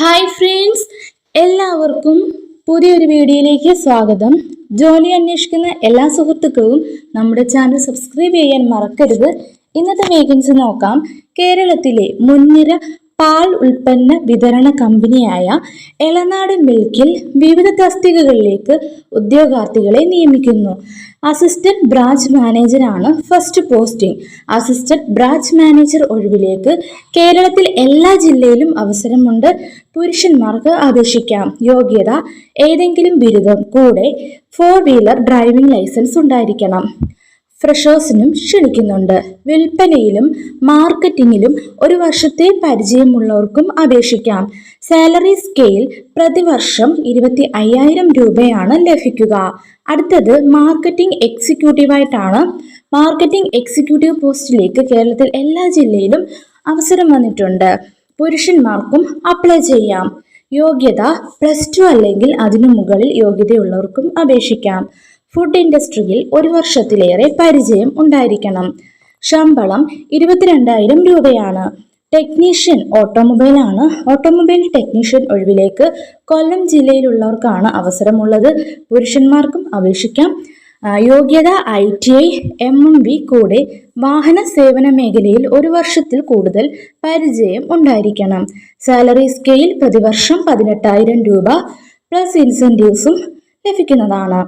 Hi friends എല്ലാവർക്കും പുതിയൊരു വീഡിയോയിലേക്ക് സ്വാഗതം. ജോലി അന്വേഷിക്കുന്ന എല്ലാ സുഹൃത്തുക്കളും നമ്മുടെ ചാനൽ സബ്സ്ക്രൈബ് ചെയ്യാൻ മറക്കരുത്. ഇന്നത്തെ വേക്കൻസി നോക്കാം. കേരളത്തിലെ മുൻനിര പാൽ ഉൽപ്പന്ന വിതരണ കമ്പനിയായ എളനാട് മിൽക്കിൽ വിവിധ തസ്തികകളിലേക്ക് ഉദ്യോഗാർത്ഥികളെ നിയമിക്കുന്നു. അസിസ്റ്റന്റ് ബ്രാഞ്ച് മാനേജറാണ് first posting. Assistant branch manager ഒഴിവിലേക്ക് കേരളത്തിൽ എല്ലാ ജില്ലയിലും അവസരമുണ്ട്. പുരുഷന്മാർക്ക് അപേക്ഷിക്കാം. യോഗ്യത ഏതെങ്കിലും ബിരുദം കൂടെ ഫോർ വീലർ ഡ്രൈവിംഗ് ലൈസൻസ് ഉണ്ടായിരിക്കണം. ഫ്രഷേഴ്സിനും ക്ഷണിക്കുന്നുണ്ട്. വിൽപ്പനയിലും മാർക്കറ്റിങ്ങിലും ഒരു വർഷത്തെ പരിചയമുള്ളവർക്കും അപേക്ഷിക്കാം. സാലറി സ്കെയിൽ പ്രതിവർഷം ഇരുപത്തി അയ്യായിരം രൂപയാണ് ലഭിക്കുക. അടുത്തത് മാർക്കറ്റിംഗ് എക്സിക്യൂട്ടീവായിട്ടാണ്. മാർക്കറ്റിംഗ് എക്സിക്യൂട്ടീവ് പോസ്റ്റിലേക്ക് കേരളത്തിൽ എല്ലാ ജില്ലയിലും അവസരം വന്നിട്ടുണ്ട്. പുരുഷന്മാർക്കും അപ്ലൈ ചെയ്യാം. യോഗ്യത പ്ലസ് ടു അല്ലെങ്കിൽ അതിനു മുകളിൽ യോഗ്യതയുള്ളവർക്കും അപേക്ഷിക്കാം. ഫുഡ് ഇൻഡസ്ട്രിയിൽ ഒരു വർഷത്തിലേറെ പരിചയം ഉണ്ടായിരിക്കണം. ശമ്പളം ഇരുപത്തിരണ്ടായിരം രൂപയാണ്. ടെക്നീഷ്യൻ ഓട്ടോമൊബൈൽ ആണ്. ഓട്ടോമൊബൈൽ ടെക്നീഷ്യൻ ഒഴിവിലേക്ക് കൊല്ലം ജില്ലയിലുള്ളവർക്കാണ് അവസരമുള്ളത്. പുരുഷന്മാർക്കും അപേക്ഷിക്കാം. യോഗ്യത I T I M M B കൂടെ വാഹന സേവന മേഖലയിൽ ഒരു വർഷത്തിൽ കൂടുതൽ പരിചയം ഉണ്ടായിരിക്കണം. സാലറി സ്കെയിൽ പ്രതിവർഷം പതിനെട്ടായിരം രൂപ പ്ലസ് ഇൻസെന്റീവ്സും ലഭിക്കുന്നതാണ്.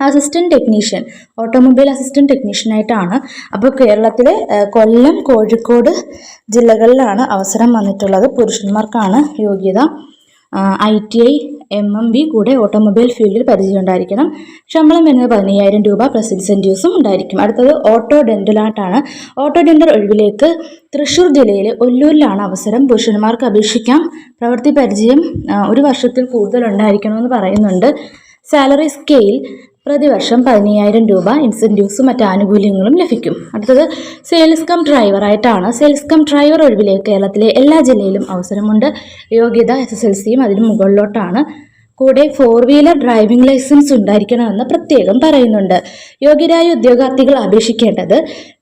അസിസ്റ്റന്റ് ടെക്നീഷ്യൻ ഓട്ടോമൊബൈൽ അസിസ്റ്റന്റ് ടെക്നീഷ്യനായിട്ടാണ് അപ്പോൾ കേരളത്തിലെ കൊല്ലം കോഴിക്കോട് ജില്ലകളിലാണ് അവസരം വന്നിട്ടുള്ളത്. പുരുഷന്മാർക്കാണ് യോഗ്യത. I T I M M B കൂടെ ഓട്ടോമൊബൈൽ ഫീൽഡിൽ പരിചയം ഉണ്ടായിരിക്കണം. ശമ്പളം വരുന്നത് പതിനയ്യായിരം രൂപ പ്ലസ് ഇൻസെന്റീവ്സും ഉണ്ടായിരിക്കും. അടുത്തത് ഓട്ടോ ഡെന്റലായിട്ടാണ് ഓട്ടോ ഡെന്റൽ ഒഴിവിലേക്ക് തൃശ്ശൂർ ജില്ലയിലെ ഒല്ലൂരിലാണ് അവസരം. പുരുഷന്മാർക്ക് അപേക്ഷിക്കാം. പ്രവൃത്തി പരിചയം ഒരു വർഷത്തിൽ കൂടുതൽ ഉണ്ടായിരിക്കണമെന്ന് പറയുന്നുണ്ട്. സാലറി സ്കെയിൽ പ്രതിവർഷം പതിനയ്യായിരം രൂപ ഇൻസെന്റീവ്സും മറ്റ് ആനുകൂല്യങ്ങളും ലഭിക്കും. അടുത്തത് സെയിൽസ് കം ഡ്രൈവർ ആയിട്ടാണ്. സെയിൽസ് കം ഡ്രൈവർ ഒഴിവിലേക്ക് കേരളത്തിലെ എല്ലാ ജില്ലയിലും അവസരമുണ്ട്. യോഗ്യത എസ് എസ് എൽ സിയും അതിന് മുകളിലോട്ടാണ്. കൂടെ ഫോർ വീലർ ഡ്രൈവിംഗ് ലൈസൻസ് ഉണ്ടായിരിക്കണമെന്ന് പ്രത്യേകം പറയുന്നുണ്ട്. യോഗ്യരായ ഉദ്യോഗാർത്ഥികൾ അപേക്ഷിക്കേണ്ടത്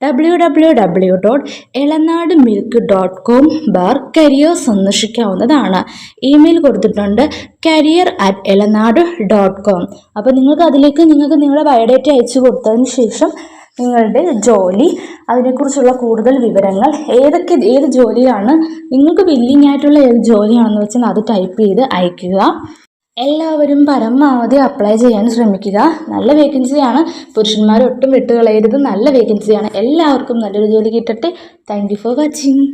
W W W dot Elanad milk dot com bar career സന്ദർശിക്കാവുന്നതാണ്. Email കൊടുത്തിട്ടുണ്ട് career at Elanad dot com അപ്പോൾ നിങ്ങൾക്ക് അതിലേക്ക് നിങ്ങൾക്ക് നിങ്ങളുടെ ബയോഡേറ്റ അയച്ചു കൊടുത്തതിന് ശേഷം നിങ്ങളുടെ ജോലി അതിനെക്കുറിച്ചുള്ള കൂടുതൽ വിവരങ്ങൾ ഏതൊക്കെ ഏത് ജോലിയാണ് നിങ്ങൾക്ക് വില്ലിംഗ് ആയിട്ടുള്ള ഏത് ജോലിയാണെന്ന് വെച്ചാൽ അത് ടൈപ്പ് ചെയ്ത് അയയ്ക്കുക എല്ലാവരും പരമാവധി അപ്ലൈ ചെയ്യാൻ ശ്രമിക്കുക. നല്ല വേക്കൻസിയാണ് പുരുഷന്മാർ ഒട്ടും വിട്ടുകളയരുത്. നല്ല വേക്കൻസിയാണ് എല്ലാവർക്കും നല്ലൊരു ജോലി കിട്ടട്ടെ. Thank for watching